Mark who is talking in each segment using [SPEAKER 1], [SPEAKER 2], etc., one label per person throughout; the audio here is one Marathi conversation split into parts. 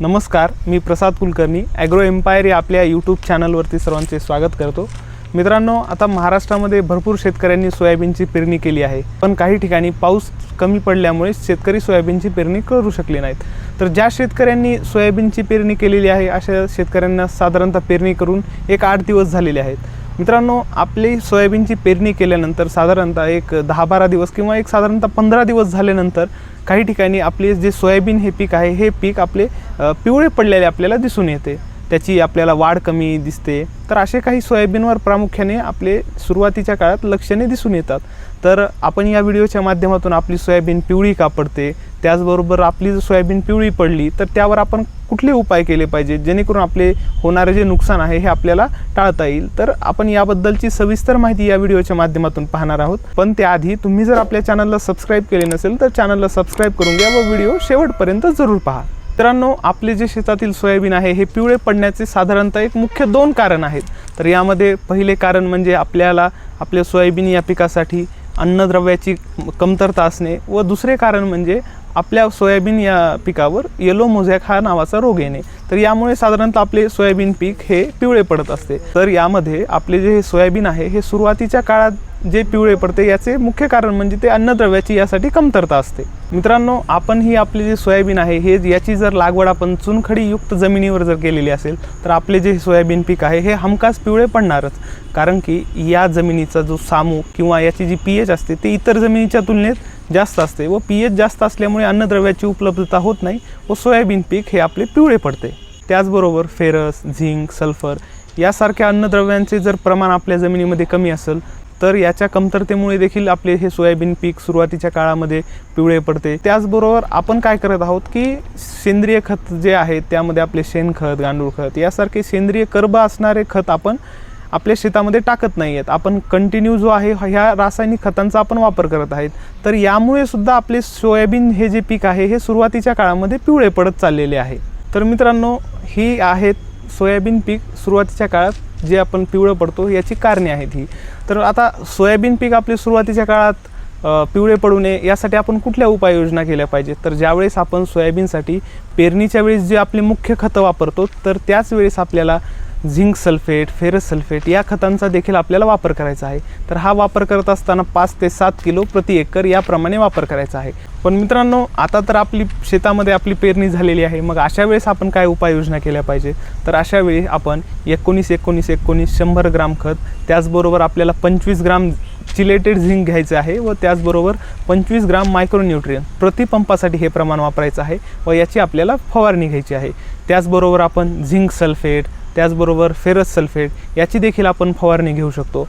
[SPEAKER 1] नमस्कार मी प्रसाद कुलकर्णी ॲग्रो एम्पायर या आपल्या यूट्यूब चॅनलवरती सर्वांचे स्वागत करतो. मित्रांनो आता महाराष्ट्रामध्ये भरपूर शेतकऱ्यांनी सोयाबीनची पेरणी केली आहे. पण काही ठिकाणी पाऊस कमी पडल्यामुळे शेतकरी सोयाबीनची पेरणी करू शकले नाहीत. तर ज्या शेतकऱ्यांनी सोयाबीनची पेरणी केलेली आहे अशा शेतकऱ्यांना साधारणतः पेरणी करून एक आठ दिवस झालेले आहेत. मित्रांनो आपली सोयाबीनची पेरणी केल्यानंतर साधारणतः एक दहा बारा दिवस किंवा एक साधारणतः पंधरा दिवस झाल्यानंतर काही ठिकाणी आपले जे सोयाबीन हे पीक आहे हे पीक आपले पिवळे पडलेले आपल्याला दिसून येते. त्याची आपल्याला वाढ कमी दिसते. तर असे काही सोयाबीनवर प्रामुख्याने आपले सुरुवातीच्या काळात लक्षणे दिसून येतात. तर आपण या व्हिडिओच्या माध्यमातून आपली सोयाबीन पिवळी का पडते? त्याचबरोबर आपली जर सोयाबीन पिवळी पडली तर त्यावर आपण कुठले उपाय केले पाहिजे? जेणेकरून आपले होणारे जे नुकसान आहे हे आपल्याला टाळता येईल? तर आपण याबद्दलची सविस्तर माहिती या व्हिडिओच्या माध्यमातून पाहणार आहोत. पण त्याआधी तुम्ही जर आपल्या चॅनलला सबस्क्राईब केले नसेल तर चॅनलला सबस्क्राईब करून घ्या व व्हिडिओ शेवटपर्यंत जरूर पहा. मित्रांनो आपले जे शेतातील सोयाबीन आहे हे पिवळे पडण्याचे साधारणतः एक मुख्य दोन कारण आहेत. तर यामध्ये पहिले कारण म्हणजे आपल्याला आपल्या सोयाबीन या पिकासाठी अन्नद्रव्याची कमतरता असणे व दुसरे कारण म्हणजे आपल्या सोयाबीन या पिकावर येलो मोझॅक हा नावाचा रोग येणे. तर यामुळे साधारणतः आपले सोयाबीन पीक हे पिवळे पडत असते. तर यामध्ये आपले जे हे सोयाबीन आहे हे सुरुवातीच्या काळात जे पिवळे पडते याचे मुख्य कारण म्हणजे ते अन्नद्रव्याची यासाठी कमतरता असते. मित्रांनो आपण ही आपले जे सोयाबीन आहे हे याची जर लागवड आपण चुनखडीयुक्त जमिनीवर जर केलेली असेल तर आपले जे सोयाबीन पीक आहे हे हमखास पिवळे पडणारच. कारण की या जमिनीचा जो सामू किंवा याची जी पी एच असते ते इतर जमिनीच्या तुलनेत जास्त असते व पी एच जास्त असल्यामुळे अन्नद्रव्याची उपलब्धता होत नाही व सोयाबीन पीक हे आपले पिवळे पडते. त्याचबरोबर फेरस झिंक सल्फर यासारख्या अन्नद्रव्यांचे जर प्रमाण आपल्या जमिनीमध्ये कमी असेल तर याच्या कमतरतेमुळे देखील आपले हे सोयाबीन पीक सुरुवातीच्या काळामध्ये पिवळे पडते. त्याचबरोबर आपण काय करत आहोत की सेंद्रिय खत जे आहे त्यामध्ये आपले शेणखत गांडूळ खत यासारखे सेंद्रिय कर्ब असणारे खत आपण आपल्या शेतामध्ये टाकत नाही आहेत आपण कंटिन्यू जो आहे ह्या रासायनिक खतांचा आपण वापर करत आहेत. तर यामुळे सुद्धा आपले सोयाबीन हे जे पीक आहे हे सुरुवातीच्या काळामध्ये पिवळे पडत चाललेले आहे. तर मित्रांनो ही आहेत सोयाबीन पीक सुरुवातीच्या काळात जे आपण पिवळं पडतो याची कारणे आहेत ही. तर आता सोयाबीन पीक आपले सुरुवातीच्या काळात पिवळे पडू नये यासाठी आपण कुठल्या उपाययोजना केल्या पाहिजेत? तर ज्यावेळेस आपण सोयाबीनसाठी पेरणीच्या वेळेस जे आपले मुख्य खतं वापरतो तर त्याच वेळेस आपल्याला झिंक सल्फेट फेरस सल्फेट या खतांचा देखील आपल्याला वापर करायचा आहे. तर हा वापर करत असताना पाच ते सात किलो प्रति एकर याप्रमाणे वापर करायचा आहे. पण मित्रांनो आता तर आपली शेतामध्ये आपली पेरणी झालेली आहे. मग अशा वेळेस आपण काय उपाययोजना केल्या पाहिजे? तर अशा वेळी आपण एकोणीस एकोणीस एकोणीस शंभर ग्राम खत त्याचबरोबर आपल्याला पंचवीस ग्राम चिलेटेड झिंक घ्यायचं आहे व त्याचबरोबर पंचवीस ग्राम मायक्रोन्यूट्रियन प्रतिपंपासाठी हे प्रमाण वापरायचं आहे व याची आपल्याला फवारणी घ्यायची आहे. त्याचबरोबर आपण झिंक सल्फेट त्याचबरोबर फेरस सल्फेट याची देखील आपण फवारणी घेऊ शकतो.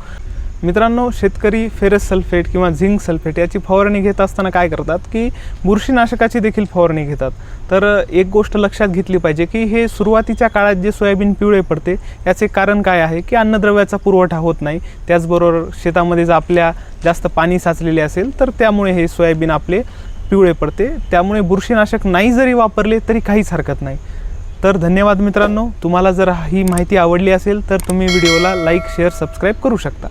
[SPEAKER 1] मित्रांनो शेतकरी फेरस सल्फेट किंवा झिंक सल्फेट याची फवारणी घेत असताना काय करतात की बुरशीनाशकाची देखील फवारणी घेतात. तर एक गोष्ट लक्षात घेतली पाहिजे की हे सुरुवातीच्या काळात जे सोयाबीन पिवळे पडते याचे कारण काय आहे की अन्नद्रव्याचा पुरवठा होत नाही. त्याचबरोबर शेतामध्ये जर आपल्या जास्त पाणी साचलेले असेल तर त्यामुळे हे सोयाबीन आपले पिवळे पडते. त्यामुळे बुरशीनाशक नाही जरी वापरले तरी काहीच हरकत नाही. तर धन्यवाद मित्रांनो. तुम्हाला जर ही माहिती आवडली असेल तर तुम्ही व्हिडिओला लाईक शेअर सबस्क्राईब करू शकता.